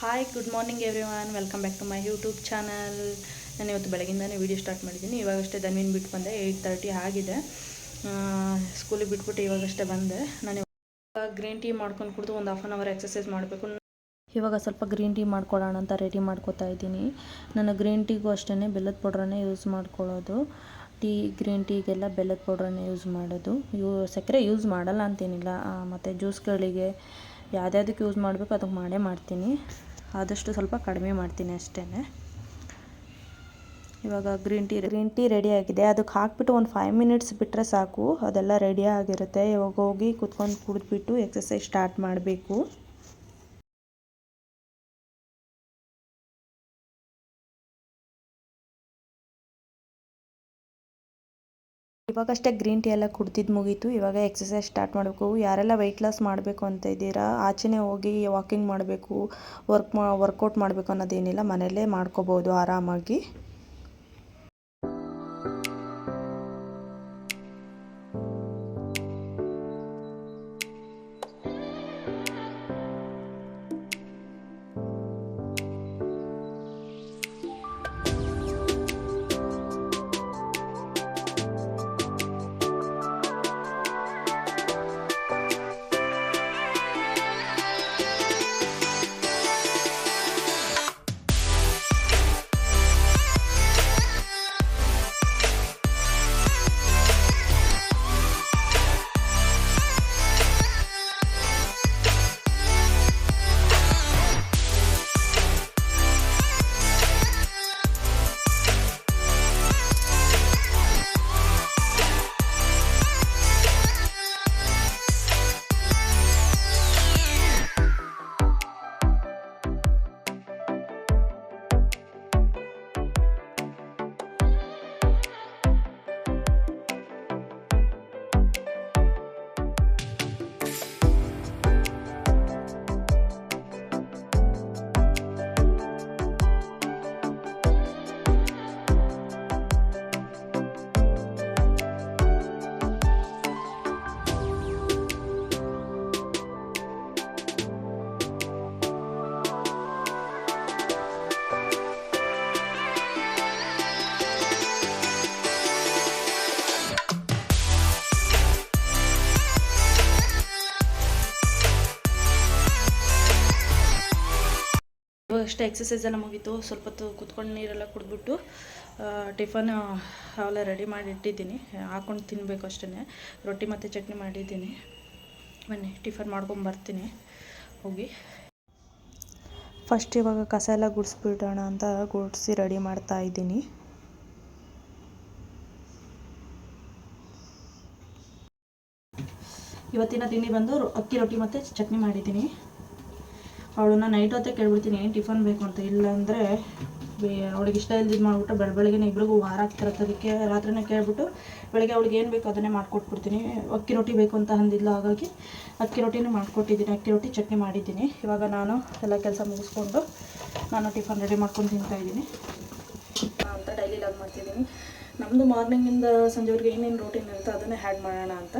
Hi good morning everyone welcome back to my YouTube channel ನಾನು ಇವತ್ತು ಬೆಳಗಿಂದಾನೆ video start ಮಾಡಿದ್ದೀನಿ. ಇವಾಗಷ್ಟೇ ಧನ್ವಿನ್ ಬಿಟ್ಟು ಬಂದೆ. ಏಯ್ಟ್ ತರ್ಟಿ ಆಗಿದೆ. ಸ್ಕೂಲಿಗೆ ಬಿಟ್ಬಿಟ್ಟು ಇವಾಗಷ್ಟೇ ಬಂದೆ. ನಾನು ಇವಾಗ ಗ್ರೀನ್ ಟೀ ಮಾಡ್ಕೊಂಡು ಕುಡಿದು ಒಂದು ಹಾಫ್ ಆನ್ ಅವರ್ ಎಕ್ಸಸೈಸ್ ಮಾಡಬೇಕು. ಇವಾಗ ಸ್ವಲ್ಪ ಗ್ರೀನ್ ಟೀ ಮಾಡ್ಕೊಳ್ಳೋಣ ಅಂತ ರೆಡಿ ಮಾಡ್ಕೋತಾ ಇದ್ದೀನಿ. ನಾನು ಗ್ರೀನ್ ಟೀಗೂ ಅಷ್ಟೇ ಬೆಲ್ಲದ ಪೌಡ್ರನ್ನೇ ಯೂಸ್ ಮಾಡ್ಕೊಳ್ಳೋದು. ಟೀ ಗ್ರೀನ್ ಟೀಗೆಲ್ಲ ಬೆಲ್ಲದ ಪೌಡ್ರನ್ನೇ ಯೂಸ್ ಮಾಡೋದು. ಯೂ, ಸಕ್ಕರೆ ಯೂಸ್ ಮಾಡಲ್ಲ ಅಂತೇನಿಲ್ಲ. ಮತ್ತು ಜ್ಯೂಸ್ಗಳಿಗೆ ಯಾವುದ್ಯಾವುದಕ್ಕೆ ಯೂಸ್ ಮಾಡಬೇಕು, ಅದಕ್ಕೆ ಮಾಡೇ ಮಾಡ್ತೀನಿ. ಆದಷ್ಟು ಸ್ವಲ್ಪ ಕಡಿಮೆ ಮಾಡ್ತೀನಿ ಅಷ್ಟೇ ಇವಾಗ green tea green tea ready ಆಗಿದೆ. ಅದಕ್ಕೆ ಹಾಕ್ಬಿಟ್ಟು ಒಂದು ಫೈವ್ ಮಿನಿಟ್ಸ್ ಬಿಟ್ಟರೆ ಸಾಕು. ಅದೆಲ್ಲ ರೆಡಿ ಆಗಿರುತ್ತೆ. ಇವಾಗ ಹೋಗಿ ಕುತ್ಕೊಂಡು ಕುಡಿದ್ಬಿಟ್ಟು ಎಕ್ಸಸೈಸ್ ಸ್ಟಾರ್ಟ್ ಮಾಡಬೇಕು. ಇವಾಗಷ್ಟೇ ಗ್ರೀನ್ ಟೀ ಎಲ್ಲ ಕುಡ್ದಿದ್ದು ಮುಗೀತು. ಇವಾಗ ಎಕ್ಸಸೈಸ್ ಸ್ಟಾರ್ಟ್ ಮಾಡಬೇಕು. ಯಾರೆಲ್ಲ ವೆಯ್ಟ್ ಲಾಸ್ ಮಾಡಬೇಕು ಅಂತ ಇದ್ದೀರಾ, ಆಚೆನೇ ಹೋಗಿ ವಾಕಿಂಗ್ ಮಾಡಬೇಕು ವರ್ಕ್ ಮಾ ವರ್ಕೌಟ್ ಮಾಡಬೇಕು ಅನ್ನೋದೇನಿಲ್ಲ, ಮನೆಯಲ್ಲೇ ಮಾಡ್ಕೋಬೋದು ಆರಾಮಾಗಿ. ಇವಾಗಷ್ಟೇ ಎಕ್ಸಸೈಸ್ ಎಲ್ಲ ಮುಗೀತು. ಸ್ವಲ್ಪ ಹೊತ್ತು ಕುತ್ಕೊಂಡು ನೀರೆಲ್ಲ ಕುಡಿದ್ಬಿಟ್ಟು ಟಿಫನ್ ಅವೆಲ್ಲ ರೆಡಿ ಮಾಡಿ ಇಟ್ಟಿದ್ದೀನಿ ಹಾಕೊಂಡು ತಿನ್ನಬೇಕು ಅಷ್ಟೇ ರೊಟ್ಟಿ ಮತ್ತು ಚಟ್ನಿ ಮಾಡಿದ್ದೀನಿ. ಬನ್ನಿ ಟಿಫನ್ ಮಾಡ್ಕೊಂಡು ಬರ್ತೀನಿ. ಹೋಗಿ. ಫಸ್ಟ್ ಇವಾಗ ಕಸ ಎಲ್ಲ ಗುಡಿಸ್ಬಿಡೋಣ ಅಂತ ಗುಡಿಸಿ ರೆಡಿ ಮಾಡ್ತಾ ಇದ್ದೀನಿ. ಇವತ್ತಿನ ತಿಂಡಿ ಬಂದು ಅಕ್ಕಿ ರೊಟ್ಟಿ ಮತ್ತು ಚಟ್ನಿ ಮಾಡಿದ್ದೀನಿ. ಅವಳನ್ನ ನೈಟ್ ಹೊತ್ತೇ ಕೇಳ್ಬಿಡ್ತೀನಿ ಟಿಫನ್ ಬೇಕು ಅಂತ? ಇಲ್ಲಾಂದರೆ ಅವಳಿಗೆ ಇಷ್ಟ ಇಲ್ದಿದ್ದು ಮಾಡಿಬಿಟ್ಟು ಬೆಳ ಬೆಳಗ್ಗೆ ಇಬ್ಬರಿಗೂ ವಾರ ಆಗ್ತಿರತ್ತೆ ಅದಕ್ಕೆ ರಾತ್ರಿನೇ ಕೇಳ್ಬಿಟ್ಟು, ಬೆಳಗ್ಗೆ ಅವಳಿಗೆ ಏನು ಬೇಕು ಅದನ್ನೇ ಮಾಡಿಕೊಟ್ಬಿಡ್ತೀನಿ. ಅಕ್ಕಿ ರೊಟ್ಟಿ ಬೇಕು ಅಂತ ಅಂದಿಲ್ಲ ಹಾಗಾಗಿ ಅಕ್ಕಿ ರೊಟ್ಟಿನೇ ಮಾಡಿಕೊಟ್ಟಿದ್ದೀನಿ. ಅಕ್ಕಿ ರೊಟ್ಟಿ ಚಟ್ನಿ ಮಾಡಿದ್ದೀನಿ. ಇವಾಗ ನಾನು ಎಲ್ಲ ಕೆಲಸ ಮುಗಿಸ್ಕೊಂಡು ನಾನು ಟಿಫನ್ ರೆಡಿ ಮಾಡ್ಕೊಂಡು ತಿಂತಾಯಿದ್ದೀನಿ ಅಂತ ಡೈಲಿ ಲಾಗ್ ಮಾಡ್ತಿದ್ದೀನಿ. ನಮ್ಮದು ಮಾರ್ನಿಂಗಿಂದ ಸಂಜೆವರೆಗೆ ಏನೇನು ರೂಟೀನ್ ಇರುತ್ತೋ ಅದನ್ನೇ ಹ್ಯಾಡ್ ಮಾಡೋಣ ಅಂತ.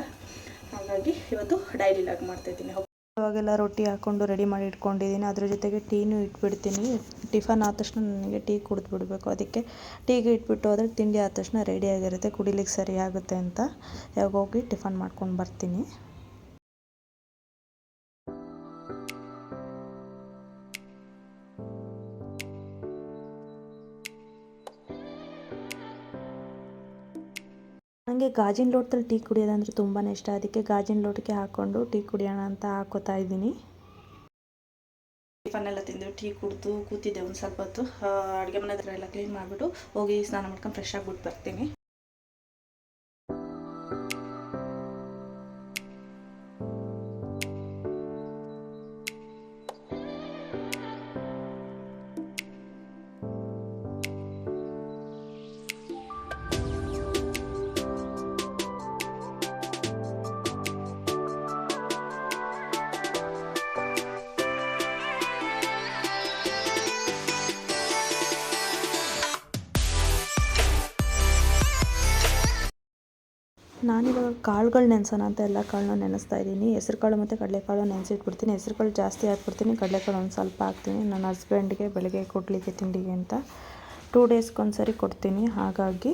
ಹಾಗಾಗಿ ಇವತ್ತು ಡೈಲಿ ಲಾಗ್ ಮಾಡ್ತಾಯಿದ್ದೀನಿ ಇವಾಗೆಲ್ಲ ರೊಟ್ಟಿ ಹಾಕ್ಕೊಂಡು ರೆಡಿ ಮಾಡಿ ಇಟ್ಕೊಂಡಿದ್ದೀನಿ. ಅದ್ರ ಜೊತೆಗೆ ಟೀನೂ ಇಟ್ಬಿಡ್ತೀನಿ. ಟಿಫನ್ ಆದ ತಕ್ಷಣ ನನಗೆ ಟೀ ಕುಡಿದು ಬಿಡಬೇಕು ಅದಕ್ಕೆ ಟೀಗೆ ಇಟ್ಬಿಟ್ಟು ಹೋದರೆ ತಿಂಡಿ ಆದ ತಕ್ಷಣ ರೆಡಿಯಾಗಿರುತ್ತೆ ಕುಡಿಲಿಕ್ಕೆ ಸರಿಯಾಗುತ್ತೆ ಅಂತ. ಯಾವಾಗ ಹೋಗಿ ಟಿಫನ್ ಮಾಡ್ಕೊಂಡು ಬರ್ತೀನಿ. ಗಾಜಿನ ಲೋಟದಲ್ಲಿ ಟೀ ಕುಡಿಯೋದಂದ್ರೆ ತುಂಬಾ ಇಷ್ಟ. ಅದಕ್ಕೆ ಗಾಜಿನ ಲೋಟಕ್ಕೆ ಹಾಕ್ಕೊಂಡು ಟೀ ಕುಡಿಯೋಣ ಅಂತ ಹಾಕೋತಾ ಇದ್ದೀನಿ. ಟಿಫನ್ ಎಲ್ಲ ತಿಂದು ಟೀ ಕುಡಿದು ಕೂತಿದ್ದೆ ಒಂದು ಸ್ವಲ್ಪ ಹೊತ್ತು. ಅಡುಗೆ ಮನೆ ಹತ್ರ ಎಲ್ಲ ಕ್ಲೀನ್ ಮಾಡಿಬಿಟ್ಟು ಹೋಗಿ ಸ್ನಾನ ಮಾಡ್ಕೊಂಡು ಫ್ರೆಶ್ ಆಗಿಬಿಟ್ಟು ಬರ್ತೀನಿ. ನಾನಿವಾಗ ಕಾಳುಗಳು ನೆನೆಸೋಣ ಅಂತ ಎಲ್ಲ ಕಾಳನ್ನ ನೆನೆಸ್ತಾ ಇದ್ದೀನಿ. ಹೆಸ್ರು ಕಾಳು ಮತ್ತು ಕಡಲೆಕಾಳು ನೆನೆಸಿಟ್ಬಿಡ್ತೀನಿ. ಹೆಸ್ರು ಕಾಳು ಜಾಸ್ತಿ ಹಾಕ್ಬಿಡ್ತೀನಿ. ಕಡಲೆಕಾಳು ಒಂದು ಸ್ವಲ್ಪ ಹಾಕ್ತೀನಿ. ನನ್ನ ಹಸ್ಬೆಂಡ್ಗೆ ಬೆಳಗ್ಗೆ ಕೊಡಲಿಕ್ಕೆ ತಿಂಡಿಗೆ ಅಂತ ಟೂ ಡೇಸ್ಗೆ ಸರಿ ಕೊಡ್ತೀನಿ. ಹಾಗಾಗಿ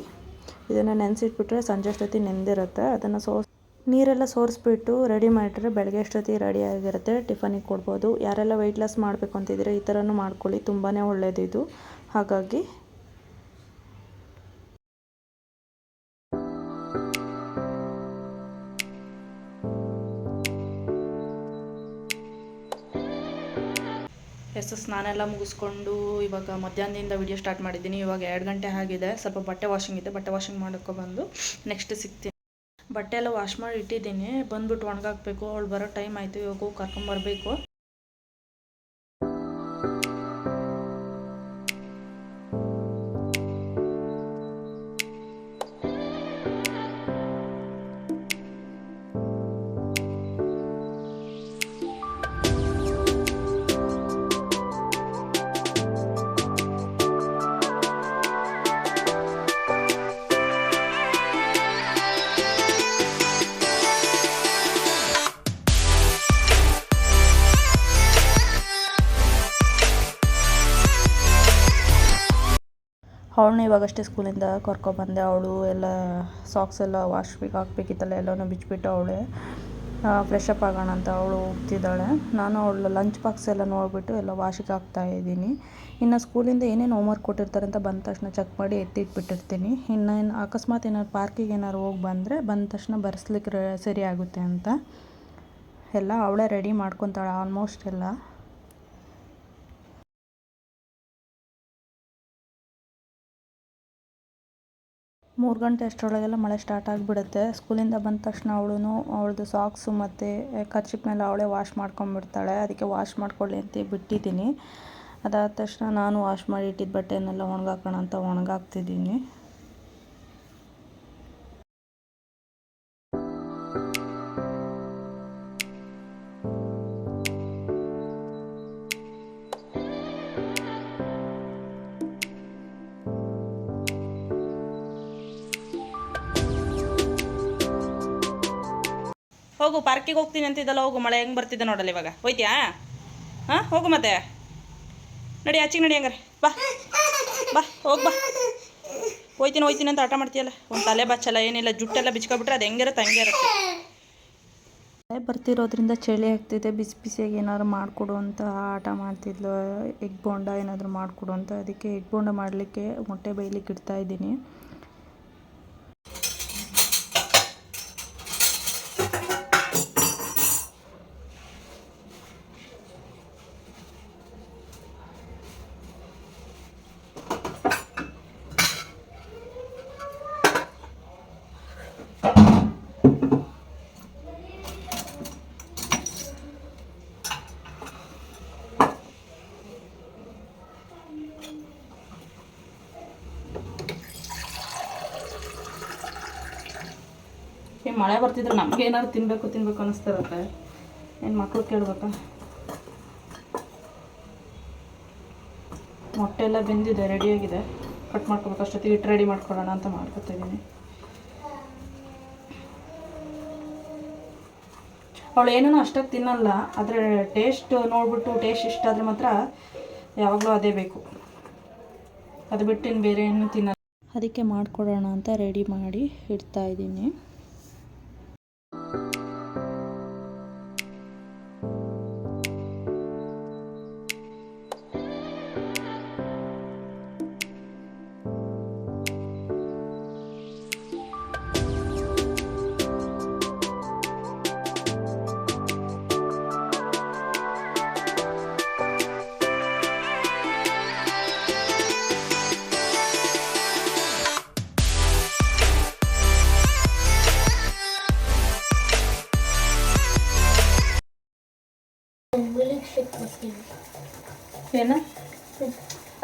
ಇದನ್ನು ನೆನೆಸಿಟ್ಬಿಟ್ರೆ ಸಂಜೆ ಅಷ್ಟೊತ್ತಿಗೆ ನೆಂದಿರುತ್ತೆ. ಅದನ್ನು ಸೋಸ್ ನೀರೆಲ್ಲ ಸೋರಿಸ್ಬಿಟ್ಟು ರೆಡಿ ಮಾಡಿಟ್ರೆ ಬೆಳಗ್ಗೆ ಅಷ್ಟೊತ್ತಿಗೆ ರೆಡಿ ಆಗಿರುತ್ತೆ. ಟಿಫನಿಗೆ ಕೊಡ್ಬೋದು. ಯಾರೆಲ್ಲ ವೆಯ್ಟ್ ಲಾಸ್ ಮಾಡಬೇಕು ಅಂತಿದ್ರೆ ಈ ಥರನೂ ಮಾಡ್ಕೊಳ್ಳಿ. ತುಂಬಾ ಒಳ್ಳೆಯದು ಇದು ಹಾಗಾಗಿ ಸ್ನಾನ ಎಲ್ಲ ಮುಗಿಸ್ಕೊಂಡು ಇವಾಗ ಮಧ್ಯಾಹ್ನದಿಂದ ವಿಡಿಯೋ ಸ್ಟಾರ್ಟ್ ಮಾಡಿದ್ದೀನಿ. ಇವಾಗ ಎರಡು ಗಂಟೆ ಆಗಿದೆ. ಸ್ವಲ್ಪ ಬಟ್ಟೆ ವಾಷಿಂಗ್ ಇದೆ. ಬಟ್ಟೆ ವಾಷಿಂಗ್ ಮಾಡೋಕ್ಕೆ ಬಂದು ನೆಕ್ಸ್ಟ್ ಸಿಗ್ತೀನಿ. ಬಟ್ಟೆ ಎಲ್ಲ ವಾಶ್ ಮಾಡಿ ಇಟ್ಟಿದ್ದೀನಿ. ಬಂದ್ಬಿಟ್ಟು ಒಣಗಾಕ್ಬೇಕು. ಅವಳು ಬರೋ ಟೈಮ್ ಆಯಿತು. ಇವಾಗ ಹೋಗಿ ಕರ್ಕೊಂಬರ್ಬೇಕು. ಅವಳನ್ನ ಇವಾಗಷ್ಟೇ ಸ್ಕೂಲಿಂದ ಕರ್ಕೊಬಂದೆ. ಅವಳು ಎಲ್ಲ ಸಾಕ್ಸ್ ಎಲ್ಲ ವಾಶ್ಗೆ ಹಾಕ್ಬೇಕಿತ್ತಲ್ಲ, ಎಲ್ಲನೂ ಬಿಚ್ಚಿಬಿಟ್ಟು ಅವಳೇ ಫ್ರೆಶ್ ಅಪ್ ಆಗೋಣ ಅಂತ ಅವಳು ಹೋಗ್ತಿದ್ದಾಳೆ. ನಾನು ಅವಳ ಲಂಚ್ ಬಾಕ್ಸ್ ಎಲ್ಲ ನೋಡಿಬಿಟ್ಟು ಎಲ್ಲ ವಾಶಿಗೆ ಹಾಕ್ತಾ ಇದ್ದೀನಿ. ಇನ್ನು ಸ್ಕೂಲಿಂದ ಏನೇನು ಹೋಮ್ವರ್ಕ್ ಕೊಟ್ಟಿರ್ತಾರೆ ಅಂತ ಬಂದ ತಕ್ಷಣ ಚೆಕ್ ಮಾಡಿ ಎತ್ತಿಟ್ಬಿಟ್ಟಿರ್ತೀನಿ. ಇನ್ನು ಅಕಸ್ಮಾತ್ ಏನಾದ್ರು ಪಾರ್ಕಿಗೆ ಏನಾದ್ರು ಹೋಗಿ ಬಂದರೆ ಬಂದ ತಕ್ಷಣ ಬರ್ಸ್ಲಿಕ್ಕೆ ಸರಿ ಆಗುತ್ತೆ ಅಂತ. ಎಲ್ಲ ಅವಳೇ ರೆಡಿ ಮಾಡ್ಕೊತಾಳೆ ಆಲ್ಮೋಸ್ಟ್ ಎಲ್ಲ. ಮೂರು ಗಂಟೆ ಅಷ್ಟರೊಳಗೆಲ್ಲ ಮಳೆ ಸ್ಟಾರ್ಟ್ ಆಗಿಬಿಡುತ್ತೆ. ಸ್ಕೂಲಿಂದ ಬಂದ ತಕ್ಷಣ ಅವಳು ಅವಳದು ಸಾಕ್ಸು ಮತ್ತು ಮೇಲೆ ಅವಳೇ ವಾಶ್ ಮಾಡ್ಕೊಂಬಿಡ್ತಾಳೆ ಅದಕ್ಕೆ ವಾಶ್ ಮಾಡ್ಕೊಳ್ಳಿ ಅಂತ ಬಿಟ್ಟಿದ್ದೀನಿ. ಅದಾದ ತಕ್ಷಣ ನಾನು ವಾಶ್ ಮಾಡಿ ಇಟ್ಟಿದ್ದ ಬಟ್ಟೆನೆಲ್ಲ ಒಣಗಾಕೋಣ ಅಂತ ಒಣಗಾಕ್ತಿದ್ದೀನಿ. ಹೋಗು, ಪಾರ್ಕಿಗೆ ಹೋಗ್ತೀನಿ ಅಂತಿದ್ದಲ್ಲ, ಹೋಗು, ಮಳೆ ಹೆಂಗೆ ಬರ್ತಿದ್ದೆ ನೋಡಲ್ಲ ಇವಾಗ. ಹೋಯ್ತ್ಯಾ? ಹಾಂ, ಹೋಗು ಮತ್ತೆ. ನಡಿ, ಆಚೆಗೆ ನಡಿ ಹಂಗಾರೆ. ಬಾ. ಬಾ, ಹೋಗಿ ಬಾ. ಹೋಯ್ತೀನಿ ಹೋಯ್ತೀನಿ ಅಂತ ಆಟ ಮಾಡ್ತೀಯಲ್ಲ. ಒಂದು ತಲೆ ಬಚ್ಚಲ್ಲ ಏನಿಲ್ಲ, ಜುಟ್ಟೆಲ್ಲ ಬಿಚ್ಕೊಬಿಟ್ರೆ ಅದು ಹೆಂಗಿರುತ್ತೆ, ಹಂಗೆ ಇರುತ್ತೆ. ಮಳೆ ಬರ್ತಿರೋದ್ರಿಂದ ಚಳಿ ಆಗ್ತಿದೆ, ಬಿಸಿ ಬಿಸಿಯಾಗಿ ಏನಾದ್ರು ಮಾಡಿಕೊಡು ಅಂತ ಆಟ ಮಾಡ್ತಿದ್ಲು, ಎಗ್ ಬೋಂಡ ಏನಾದರೂ ಮಾಡಿಕೊಡು ಅಂತ. ಅದಕ್ಕೆ ಎಗ್ ಬೋಂಡ ಮಾಡಲಿಕ್ಕೆ ಮೊಟ್ಟೆ ಬೈಲಿಕ್ಕೆ ಇಡ್ತಾ ಮಳೆ ಬರ್ತಿದ್ರೆ ನಮ್ಗೆ ಏನಾದ್ರು ತಿನ್ನಬೇಕು ತಿನ್ಬೇಕು ಅನ್ನಿಸ್ತಿರತ್ತೆ ಏನು ಮಕ್ಳು ಕೇಳ್ಬೇಕಾ? ಮೊಟ್ಟೆ ಎಲ್ಲ ಬೆಂದಿದೆ ರೆಡಿಯಾಗಿದೆ ಕಟ್ ಮಾಡ್ಕೋಬೇಕು, ಅಷ್ಟೊತ್ತಿಗೆ ಇಟ್ಟು ರೆಡಿ ಮಾಡ್ಕೊಳ್ಳೋಣ ಅಂತ ಮಾಡ್ಕೊತಾ ಇದ್ದೀನಿ. ಅವಳು ಏನೂ ಅಷ್ಟಾಗಿ ತಿನ್ನಲ್ಲ, ಆದರೆ ಟೇಸ್ಟ್ ನೋಡಿಬಿಟ್ಟು ಟೇಸ್ಟ್ ಇಷ್ಟ ಆದರೆ ಮಾತ್ರ ಯಾವಾಗಲೂ ಅದೇ ಬೇಕು. ಅದು ಬಿಟ್ಟು ಇನ್ನು ಬೇರೆ ಏನು ತಿನ್ನಲ್ಲ. ಅದಕ್ಕೆ ಮಾಡಿಕೊಡೋಣ ಅಂತ ರೆಡಿ ಮಾಡಿ ಇಡ್ತಾ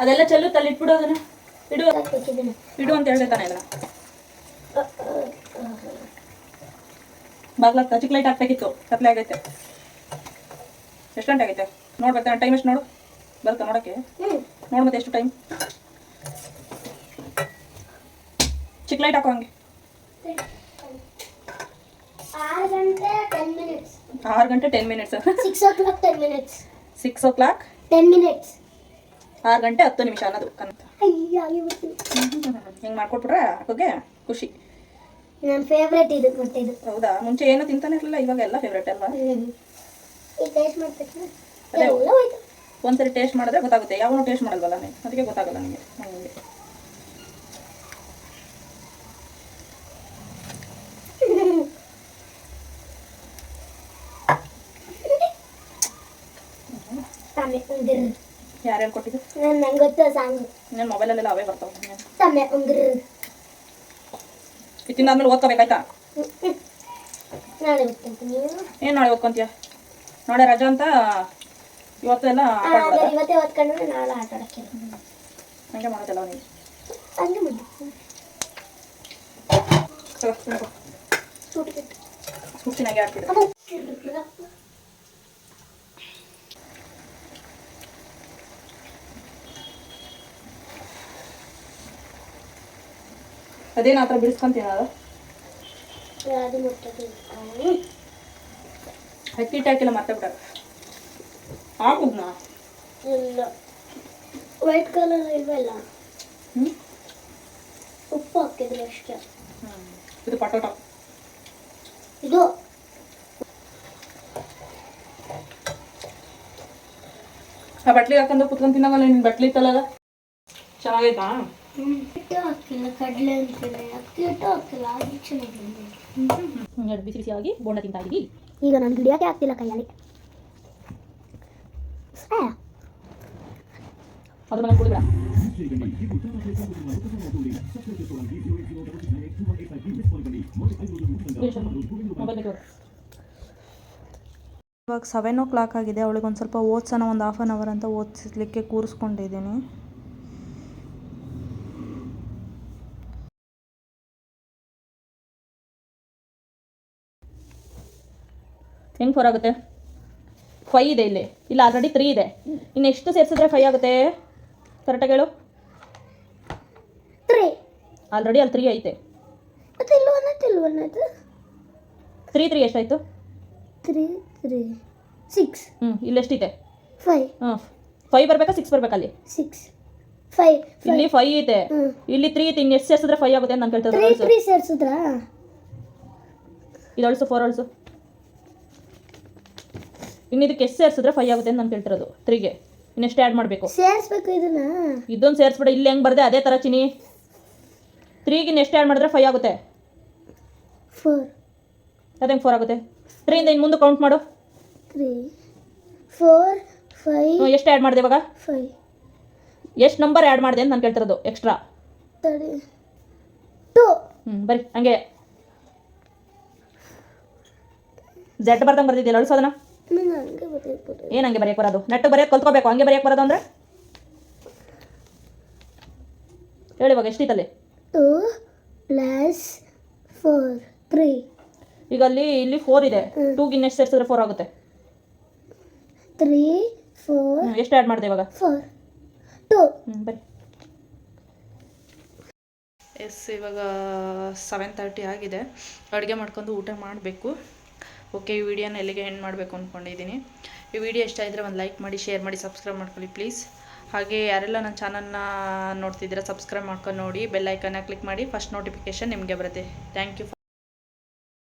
ಅದೆಲ್ಲ ಚೆಲ್ಲು ತಲ್ಲಿಟ್ಬಿಡು ಅದನ್ನ. ಇಡು. ಇಡು ಅಂತ ಹೇಳ್ದೆ ತಾನೆ ಅದನ್ನ ಬಾಗ್ಲ ಚಿಕ್ಕ ಲೈಟ್ ಹಾಕ್ಬೇಕಿತ್ತು. ಕತ್ಲೆ ಆಗೈತೆ. ಎಷ್ಟು ಗಂಟೆ ಆಗೈತೆ? ನೋಡ್ಬೇಕಾ ಟೈಮ್ ಎಷ್ಟು ನೋಡು? ಬರ್ತಾ ನೋಡೋಕ್ಕೆ ನೋಡು ಮತ್ತೆ ಎಷ್ಟು ಟೈಮ್. ಚಿಕ್ಕ ಲೈಟ್ ಹಾಕೋ ಹಂಗೆ. ಆರು ಗಂಟೆ ten minutes six o'clock ten minutes six o'clock ten minutes ಆರು ಗಂಟೆ ಹತ್ತು ನಿಮಿಷ ಅನ್ನೋದು ಕಂತ ಹಿಂಗೆ ಮಾಡ್ಕೊಟ್ಬಿಟ್ರೆ ಅಕ್ಕಗೆ ಖುಷಿ. ನನ್ನ ಫೇವ್ರೇಟ್ ಇದು ಕೊಟ್ಟಿದ್ದು ಹೌದಾ? ಮುಂಚೆ ಏನೋ ತಿಂತಾನೆ ಇರಲಿಲ್ಲ ಇವಾಗ ಎಲ್ಲ ಫೇವ್ರೇಟ್ ಅಲ್ವಾ? ಈ ಟೇಸ್ಟ್ ಮಾಡ್ತಕ್ಷಣ ಅದೇ. ಹೋಯ್ತು. ಒಂದ್ಸರಿ ಟೇಸ್ಟ್ ಮಾಡಿದ್ರೆ ಗೊತ್ತಾಗುತ್ತೆ. ಯಾವನು ಟೇಸ್ಟ್ ಮಾಡಲ್ವಲ್ಲ ನೀನು? ಅದಕ್ಕೆ ಗೊತ್ತಾಗಲ್ಲ ನಿಮಗೆ ಹಂಗೆ. ಉಂಗಿರು ಯಾರು ಕೊಟ್ಟಿದ್ದು? ನಂಗೆ ಸಾಂಗು. ನನ್ನ ಮೊಬೈಲಲ್ಲೆಲ್ಲ ಅವೇ ಬರ್ತಾವೆ ತಮ್ಮೆ ಉಂಗಿರು ತಿಂದಾದ್ಮೇಲೆ ಓದ್ಕೋಬೇಕಾಯ್ತಾ? ನಾಳೆ ಏನು ನಾಳೆ ಓದ್ಕೊಂತೀಯ? ನಾಳೆ ರಜಾ ಅಂತ ಇವತ್ತೆಲ್ಲ? ಇವತ್ತೇ ಓದ್ಕೊಂಡ್ರೆ ನಾಳೆ ಆಟ ಆಡಕ್ಕೆ ಹಂಗೆ ಮಾಡೋದಲ್ಲ ನೀವು ಹಂಗೆ ಮುದ್ದು ಸೂಟ್ ಬಿಟ್ಟು ಅದೇನು ಆ ಥರ ಬಿಡಿಸ್ಕೊಂತೀನಿ ಅದು? ಅದು ಮುಟ್ಟೋದು ಅಕ್ಕಿ ಹಾಕಿಲ್ಲ ಮತ್ತೆ ಬಿಡ ಹಾಕುದ್ನಾ? ಇಲ್ಲ. ವೈಟ್ ಕಲರ್ ಇಲ್ವಲ್ಲ ಉಪ್ಪು ಹಾಕಿದ್ರೆ ಅಷ್ಟೇ. ಇದು ಪಟೋಟ. ಇದು. ಆ ಬಟ್ಲಿ ಹಾಕೊಂಡು ಕುತ್ಕೊಂಡು ತಿನ್ನೋಲ್ಲ ನಿನ್ನ ಬಟ್ಲಿ ಅದು ಚೆನ್ನಾಗೈತಾ? ಹಿಟ್ಟು ಹಾಕಿಲ್ಲ ಕಡಲೆ ಅಂತಿದೆ ಅಕ್ಕಿ ಹಿಟ್ಟು ಹಾಕಿಲ್ಲ ಅದು ಚೆನ್ನಾಗಿದೆ ಎರಡು ಬಿಸಿ ಬಿಸಿಯಾಗಿ ಬೋಂಡ ತಿಂತಾ ಇದ್ದೀವಿ ಈಗ ನಾನು ಹಿಡಿಯಕ್ಕೆ ಆಗ್ತಿಲ್ಲ ಕೈಯಲ್ಲಿ? ಆ, ಅದ್ರ ಮೇಲೆ ಕುಡಿಬೇಡ. ಇವಾಗ ಸೆವೆನ್ ಓ ಕ್ಲಾಕ್ ಆಗಿದೆ ಅವಳಿಗೆ ಒಂದು ಸ್ವಲ್ಪ ಓದ್ಸೋಣ ಒಂದು ಹಾಫ್ ಆನ್ ಅವರ್ ಅಂತ ಓದಿಸ್ಲಿಕ್ಕೆ ಕೂರಿಸ್ಕೊಂಡಿದ್ದೀನಿ. ಹೆಂಗೆ ಫೋರ್ ಆಗುತ್ತೆ? ಫೈ ಇದೆ ಇಲ್ಲಿ. ಇಲ್ಲ ಆಲ್ರೆಡಿ ತ್ರೀ ಇದೆ. ಇನ್ನು ಎಷ್ಟು ಸೇರಿಸಿದ್ರೆ ಫೈ ಆಗುತ್ತೆ? ಕರೆಕ್ಟಾಗಿ ಹೇಳು. ತ್ರೀ ಆಲ್ರೆಡಿ ಅಲ್ಲಿ ತ್ರೀ ಐತೆ. ತ್ರೀ ತ್ರೀ ಎಷ್ಟಾಯಿತು? ತ್ರೀ ತ್ರೀ ಸಿಕ್ಸ್ ಹ್ಞೂ ಇಲ್ಲೆಷ್ಟಿದೆ ಫೈವ್ ಹಾಂ ಫೈ ಬರಬೇಕಾ? ಸಿಕ್ಸ್ ಬರಬೇಕಾ ಅಲ್ಲಿ? ಸಿಕ್ಸ್ ಫೈವ್ ಇಲ್ಲಿ ಫೈ ಐತೆ. ಇಲ್ಲಿ ತ್ರೀ ಐತೆ ಇನ್ನು ಎಷ್ಟು ಸೇರಿಸಿದ್ರೆ ಫೈ ಆಗುತ್ತೆ ಅಂತ ನಾನು ಕೇಳ್ತಾ ಇದ್ದೀನಿ ಸೇರ್ಸಿದ್ರಾ? ಇದು ಅಳಿಸು ಫೋರ್ ಅಳಿಸು. ಇನ್ನು ಇದಕ್ಕೆ ಎಷ್ಟು ಸೇರಿಸಿದ್ರೆ ಫೈ ಆಗುತ್ತೆ ಅಂತ ನಾನು ಕೇಳ್ತಿರೋದು. ತ್ರೀಗೆ ಇನ್ನೆಷ್ಟು ಆ್ಯಡ್ ಮಾಡಬೇಕು. ಸೇರಿಸ್ಬೇಕು ಇದನ್ನ. ಇದೊಂದು ಸೇರಿಸ್ಬಿಡ ಇಲ್ಲಿ ಹೆಂಗೆ ಬರದೆ ಅದೇ ಥರ ಚಿನಿ. ತ್ರೀಗೆ ಇನ್ನು ಎಷ್ಟು ಆ್ಯಡ್ ಮಾಡಿದ್ರೆ ಫೈ ಆಗುತ್ತೆ. ಫೋರ್ ಅದು ಹೆಂಗೆ ಫೋರ್ ಆಗುತ್ತೆ. ತ್ರೀಯಿಂದ ಇನ್ನು ಮುಂದೆ ಕೌಂಟ್ ಮಾಡು. ತ್ರೀ ಫೋರ್ ಫೈವ್ ಹ್ಞೂ ಎಷ್ಟು ಆ್ಯಡ್ ಮಾಡಿದೆ ಇವಾಗ? ಫೈವ್ ಎಷ್ಟು ನಂಬರ್ ಆ್ಯಡ್ ಮಾಡಿದೆ ಅಂತ ನಾನು ಕೇಳ್ತಿರೋದು ಎಕ್ಸ್ಟ್ರಾ ತಡಿ ಟು ಹ್ಞೂ ಬರಿ ಹಂಗೆ. ಜಡ್ ಬರ್ದಂಗೆ ಹಂಗೆ ಗೊತ್ತಿರ್ಬೋದು ಏನು ಹಂಗೆ ಬರೆಯಕ್ಕೆ ಬರೋದು? ನೆಟ್ಟು ಬರೆಯಕ್ ಕಲ್ತ್ಕೋಬೇಕು. ಹಂಗೆ ಬರೆಯಕ್ಕೆ ಬರೋದು ಅಂದ್ರೆ? ಹೇಳಿ ಇವಾಗ ಎಷ್ಟಿತ್ತಲ್ಲಿ? Two plus four three. ಈಗ ಅಲ್ಲಿ ಇಲ್ಲಿ ಫೋರ್ ಇದೆ. ಟೂ ಗಿನ್ ಎಷ್ಟು ಸೇರಿಸಿದ್ರೆ ಫೋರ್ ಆಗುತ್ತೆ? ತ್ರೀ ಫೋರ್ ಎಷ್ಟು ಆ್ಯಡ್ ಮಾಡಿದೆ ಇವಾಗ? ಫೋರ್. ಟೂ. ಹ್ಞೂ ಬರಿ. ಎಸ್ ಇವಾಗ ಸೆವೆನ್ ತರ್ಟಿ ಆಗಿದೆ. ಅಡುಗೆ ಮಾಡ್ಕೊಂಡು ಊಟ ಮಾಡಬೇಕು. ಓಕೆ ಈ ವಿಡಿಯೋನ ಎಲ್ಲಿಗೆ ಎಂಡ್ ಮಾಡಬೇಕು ಅಂದ್ಕೊಂಡಿದ್ದೀನಿ ಈ ವಿಡಿಯೋ ಇಷ್ಟ ಇದ್ದರೆ ಒಂದು ಲೈಕ್ ಮಾಡಿ ಶೇರ್ ಮಾಡಿ ಸಬ್ಸ್ಕ್ರೈಬ್ ಮಾಡ್ಕೊಳ್ಳಿ ಪ್ಲೀಸ್ ಹಾಗೆ ಯಾರೆಲ್ಲ ನನ್ನ ಚಾನಲ್ನ ನೋಡ್ತಿದ್ದೀರಾ ಸಬ್ಸ್ಕ್ರೈಬ್ ಮಾಡ್ಕೊಂಡು ನೋಡಿ ಬೆಲ್ ಐಕನ್ನ ಕ್ಲಿಕ್ ಮಾಡಿ ಫಸ್ಟ್ ನೋಟಿಫಿಕೇಶನ್ ನಿಮಗೆ ಬರುತ್ತೆ. Thank you